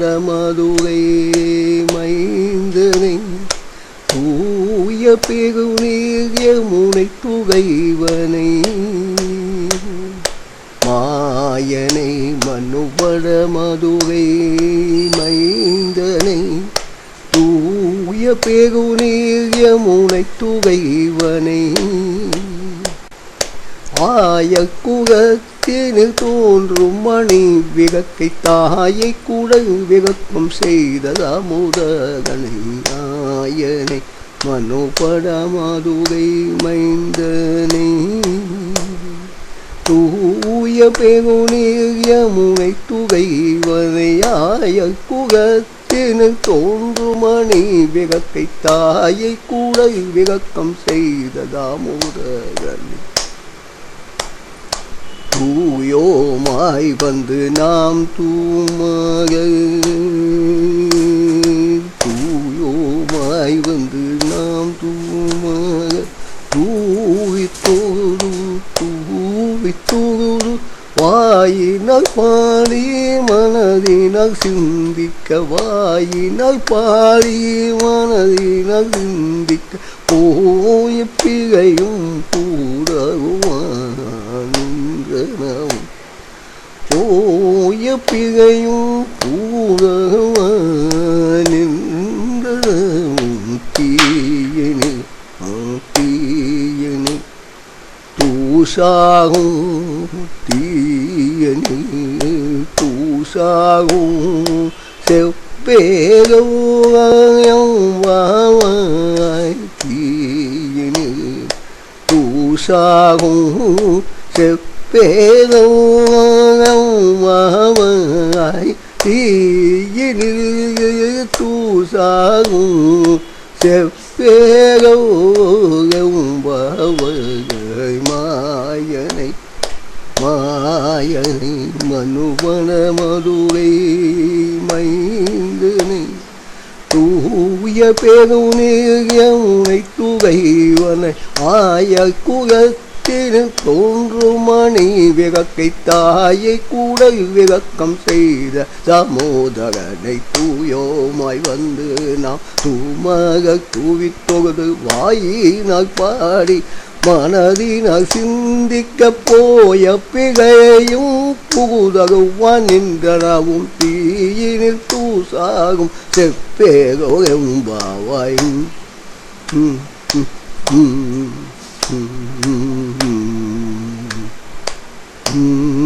மதமதுரை மைந்தனை தூய பெருநீர் யமுனை புகைவனை. மாயனை மனுபட மதுரை மைந்தனை தூய பெருநீர் யமுனை துகைவனை ஆயக்குகத்தினில் தோன்றும் மணி விளக்கை தாயை கூட விளக்கம் செய்ததமுதனை ஆயனை மனோபட மதுரை மைந்தனை. தூய பெருநீர் யமுனை துகைவனையாய குகத்தினில் தோன்றும் மணி விளக்கை தாயை கூட விளக்கம் செய்ததாமுதகனை தூயோமாய் வந்து நாம் தூமாக. தூயோமாய் வந்து நாம் தூமாக. தூவித்தோடு தூவித்தோடு வாயினால் பாடி மனதினால் சிந்திக்க வாயினால் பாடி மனதினால் சிந்திக்க. போய பிழையும் கூடவும் போய பிழையும் கூடவும் தீயனி தீயனி தூசாகும் தீயனி தூசாகும் செப்பேகவாய் தீயனி தூசாகும் பேதமாய் தீயினில் தூசாகும் செப்பேகவாய் மாயனை மாயனை மனுவன மதுரை மைந்தனை. தூய பெருநீரை துகைவனை ஆய குலத்தில் தோன்றும் மணி விளக்கை தாயை கூட விளக்கம் செய்த சமோதரனை தூயோமாய் வந்து நாம் தூமாக தூவி தொகுது வாயினால் பாடி மனதினால் சிந்திக்க போய பிழையும் புகுதகுவான் நின்றனவும் தீயினில் தூசாகும் செப்பேகும் எம்பாவாயும் ம் ம் ம். Mm-hmm. mm-hmm. mm-hmm.